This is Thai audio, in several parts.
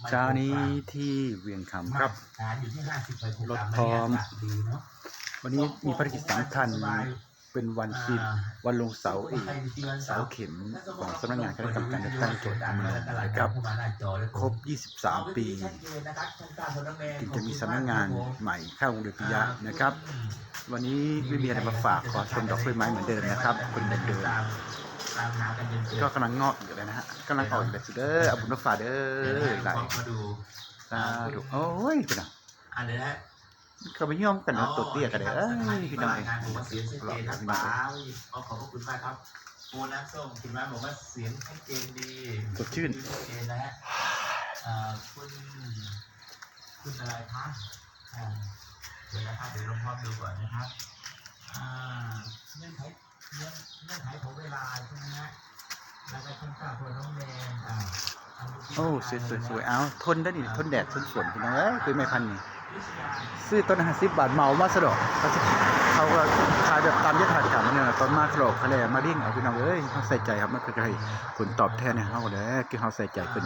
ไมโครเช้านี้กรัมที่เวียงคำมาครับตรฐานอยู่ที่ห้าสิบไมโครกรัมรถพร้อมบรรยากาศดีเนาะวันนี้มีภารกิจสำคัญเป็นวันที่วันลงเสาเอกเสาเข็มของสำนักงานคณะกรรมการเลือกตั้งจังหวัดอำเภอนะครับ ครบ 23 ปีถึงจะมีสำนักงานใหม่เข้าวงเดือนปิยะนะครับ วันนี้ไม่มีอะไรมาฝากขอชมดอกกล้วยไม้เหมือนเดิมนะครับคนเดิม ๆก็กำลังงอกอยู่เลยนะฮะกำลังออกอยู่เลยสุดเด้อเอาบุญมาฝากเด้อหลายมาดูสาธุโอ้ยพี่น้องอันนี้นะเขาไปย่อมกันนะตัวเตี้ยกันเลยเอ้ยพี่น้องเองงานผมว่าเสียงชัดหลเจอกนนะพี่น้อป๋างเองเอาขอบพระคุณมากครับปูน้ำส้มคุณมาบอกว่าเสียงชัดเจนดีสดชื่นชัดเจนนะฮะเอ่อคุณคุณอะไรคะอ่าเดี๋ยวนะครับเดี๋ยวลองพร้อมดูก่อนนะครับอ่าเงื่อนไข เงื่อนเงื่อนไขของเวลาใช่ไหมฮะแล้วก็ช่างกล้าตัวน้องแดงอ่าเอาดูที่โอ้สวยสวยสวยเอาทนได้ดิทนแดดทนฝนพี่น้องเอ้ยคือไม่พันนี่ซื้อต้นห้าสิบบาทเมามาสะดอกเขาจะเขาก็ขายแบบตามยถากรรมเนี่ยนะต้นมากกรอกคะแนนมาดิ้งเอาพี่น้องเอ้ยเขาใส่ใจครับมันคือให้ผลตอบแทนให้เขาแหล้วคือเขาใส่ใจเป็น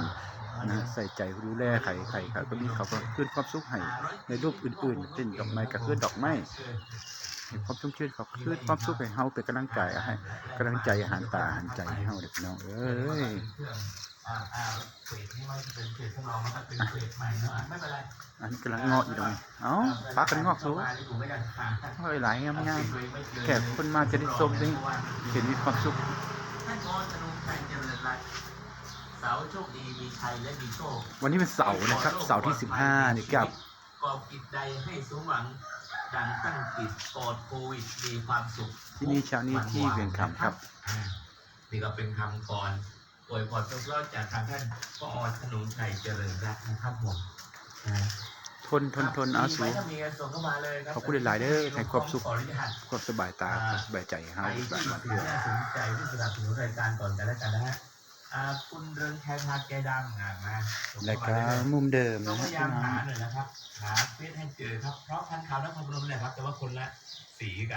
นะใส่ใจดูแลไข่ไข่ครับก็มีเขาก็ขึ้นความสุขให้ในรูปอื่นๆเช่นดอกไม้ก็คือดอกไม้ ให้ความชุ่มชื่นเขาก็คือความสุขให้เฮาเป็นกำลังใจให้กำลังใจอาหารตาอาหารใจให้เฮาเด็กน้องเอ้ยอ่าอ่าเฟสที่ว่าจะเป็นเฟสทดลองมันก็เป็นเฟสใหม่เนอะอะไม่เป็นไรอันนี้กำลังงอกอยู่ตรงนี้เอ้าฟ้ากันงอกสูงมาที่ผมไม่ได้หาเฮ้ยหลายงามงามแขกคนมาจะได้ชมได้เห็นมีความสุขท่านพรธนงชัยเจริญรัตน์เสาโชคดีมีชัยและมีโชควันนี้เป็นเสาร์นะครับ เสาร์ที่ 15นี่ครับกอบกิจใดให้สมหวัง ดังตั้งจิตปลอดโควิดมีความสุขที่นี่เช้านี้ที่เวียงคำครับ อ่านี่ก็เป็นคำก่อนอวยพรสุขรอดจากทางท่านพอธนงชัยเจริญรัตน์นะครับผมอ่าทนทนทนเอาสูมีไหมถ้ามีส่งเข้ามาเลยครับขอบคุณหลายๆเด้อให้ความสุข ขออนุญาต ความสบายตาความสบายใจให้ใครเฮาที่แบบมาถืเพื่ออน่าสนใจที่สนับสนุนรายการก่อนกันแล้วกันนะฮะ อ่าคุณเริงแคทาแกดังอ่ามาส่งและเข้าก็มาเลย มุมเดิมต้อนะงคพรับยายามพี่น้องหาหน่อยนะครับ หาเฟซให้เจอครับ เพราะพันธุ์ขาวนครพนมเนี่ยครับ แต่ว่าคนละสีกัน